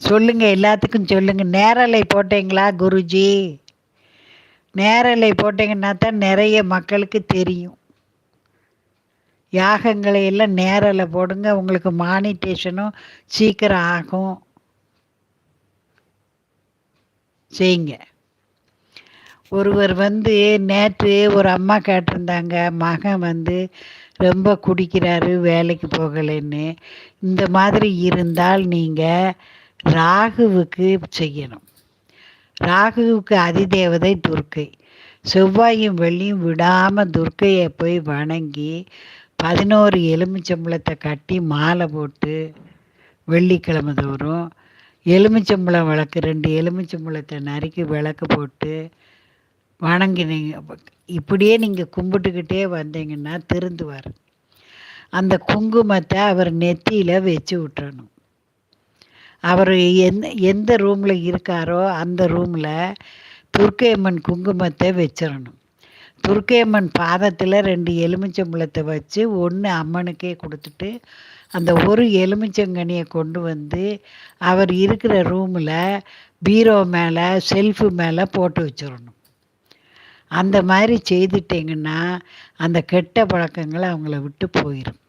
சொல்லுங்க எல்லாத்துக்கும் சொல்லுங்க. நேரலை போட்டீங்களா குருஜி? நேரலை போட்டீங்கன்னா தான் நிறைய மக்களுக்கு தெரியும். யாகங்களை எல்லாம் நேரில் போடுங்க உங்களுக்கு மானிட்டேஷனும் சீக்கிரம் ஆகும். செய்யுங்க. ஒருவர் வந்து நேற்று ஒரு அம்மா கேட்டிருந்தாங்க மகன் வந்து ரொம்ப குடிக்கிறாரு வேலைக்கு போகலைன்னு. இந்த மாதிரி இருந்தால் நீங்கள் ராகுவுக்கு செய்யணும். ராகுவுக்கு அதிதேவதை துர்க்கை. செவ்வாயும் வெள்ளியும் விடாமல் துர்க்கையை போய் வணங்கி பதினோரு எலுமிச்சம்பழத்தை கட்டி மாலை போட்டு வெள்ளிக்கிழமை தோறும் எலுமிச்சம்பழம் விளக்கு ரெண்டு எலுமிச்சம்பழத்தை நறுக்கி விளக்கு போட்டு வணங்கினீங்க. இப்படியே நீங்கள் கும்பிட்டுக்கிட்டே வந்தீங்கன்னா திருந்துவார். அந்த குங்குமத்தை அவர் நெத்தியில் வச்சு விட்டுறணும். அவர் எந்த எந்த ரூமில் இருக்காரோ அந்த ரூமில் துர்க்கையம்மன் குங்குமத்தை வச்சிடணும். துர்க்கையம்மன் பாதத்தில் ரெண்டு எலுமிச்சம்பழத்தை வச்சு ஒன்று அம்மனுக்கே கொடுத்துட்டு அந்த ஒரு எலுமிச்சங்கனியை கொண்டு வந்து அவர் இருக்கிற ரூமில் பீரோ மேலே செல்ஃபு மேலே போட்டு வச்சிடணும். அந்த மாதிரி செய்துட்டிங்கன்னா அந்த கெட்ட பழக்கங்களை அவங்கள விட்டு போயிடும்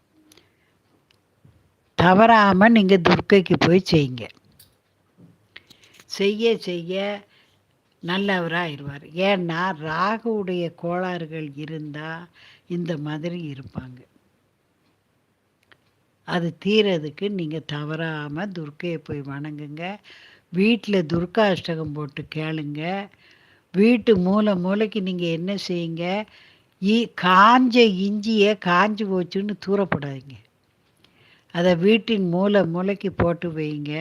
தவறாமல் நீங்கள் துர்க்கைக்கு போய் செய்யுங்க. செய்ய செய்ய நல்லவராகிடுவார் ஏன்னா ராகுவுடைய கோளாறுகள் இருந்தால் இந்த மாதிரி இருப்பாங்க. அது தீரதுக்கு நீங்கள் தவறாமல் துர்க்கையை போய் வணங்குங்க. வீட்டில் துர்கா அஷ்டகம் போட்டு கேளுங்க. வீட்டு மூளை மூளைக்கு நீங்கள் என்ன செய்யுங்க? இ காஞ்ச இஞ்சியை காஞ்சி போச்சுன்னு தூரப்படாதீங்க. அதை வீட்டின் மூளை மூளைக்கு போட்டு வைங்க.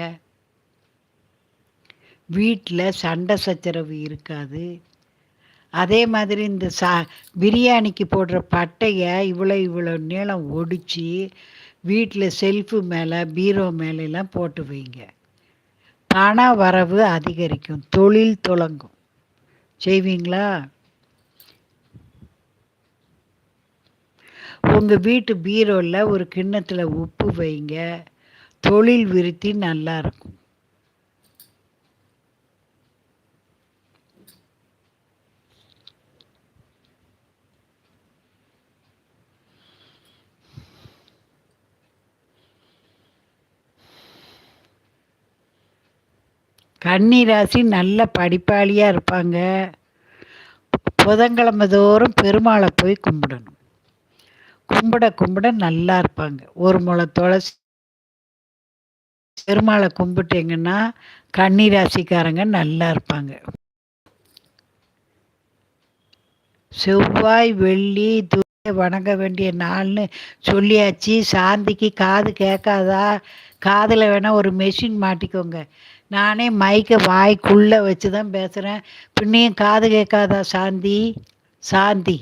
வீட்டில் சண்டை சச்சரவு இருக்காது. அதே மாதிரி இந்த சா பிரியாணிக்கு போடுற பட்டையை இவ்வளோ இவ்வளோ நீளம் ஒடிச்சு வீட்டில் செல்ஃபு மேலே பீரோ மேலெல்லாம் போட்டு வைங்க. பண வரவு அதிகரிக்கும். தொழில் தொடங்கும் செய்வீங்களா? உங்கள் வீட்டு பீரோவில் ஒரு கிண்ணத்தில் உப்பு வைங்க. தொழில் விருத்தி நல்லா இருக்கும். கன்னிராசி நல்ல படிப்பாளியாக இருப்பாங்க. புதன்கிழமை தோறும் பெருமாளை போய் கும்பிடணும். கும்பிட கும்பிட நல்லா இருப்பாங்க. ஒரு முளை துளசி பெருமாளை கும்பிட்டீங்கன்னா கன்னி ராசிக்காரங்க நல்லா இருப்பாங்க. செவ்வாய் வெள்ளி துர்கை வணங்க வேண்டிய நாள்னு சொல்லியாச்சு. சாந்திக்கு காது கேட்காதா? காதில் வேணால் ஒரு மெஷின் மாட்டிக்கோங்க. நானே மைக்கை வாய்க்குள்ளே வச்சு தான் பேசுகிறேன் பின்னையும் காது கேட்காதா சாந்தி? சாந்தி.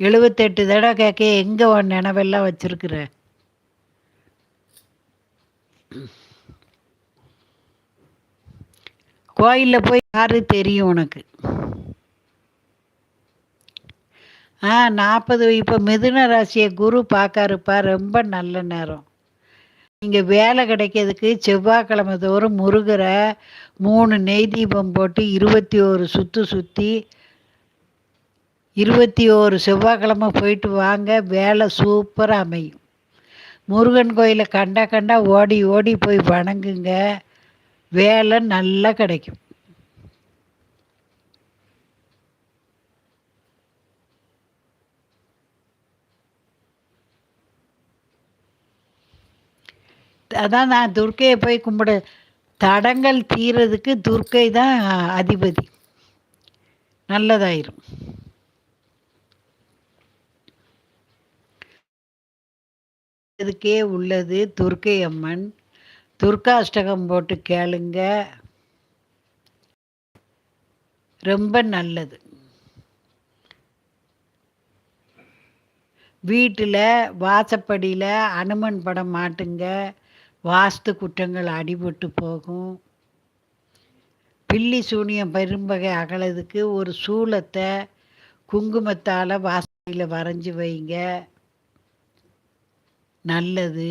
எழுபத்தெட்டு தடவை கேட்க எங்கே உன் நினைவெல்லாம் வச்சிருக்கிற? கோயிலில் போய் யாரு தெரியும் உனக்கு? ஆ நாற்பது இப்போ மிதுன ராசியை குரு பார்க்காருப்பா ரொம்ப நல்ல நேரம். இங்கே வேலை கிடைக்கிறதுக்கு செவ்வாய்க்கிழமை தோறும் முருகரை மூணு நெய் தீபம் போட்டு இருபத்தி ஒரு சுற்று சுற்றி இருபத்தி ஓரு செவ்வாய்க்கிழமை போயிட்டு வாங்க. வேலை சூப்பராக அமையும். முருகன் கோயிலை கண்டா கண்டா ஓடி ஓடி போய் வணங்குங்க. வேலை நல்லா கிடைக்கும். அதான் நான் துர்க்கையை போய் கும்பிட தடங்கள் தீரதுக்கு துர்க்கை தான் அதிபதி. நல்லதாயிரும். இதுக்கே உள்ளது துர்க்கை அம்மன் துர்காஷ்டகம் போட்டு கேளுங்க. ரொம்ப நல்லது. வீட்டில் வாசப்படியில் அனுமன் படம் மாட்டுங்க. வாஸ்து குற்றங்கள் அடிபட்டு போகும். பில்லி சூனியம் பெரும்பகை அகலதுக்கு ஒரு சூளத்தை குங்குமத்தால் வாசலில் வரைஞ்சி வைங்க. நல்லது.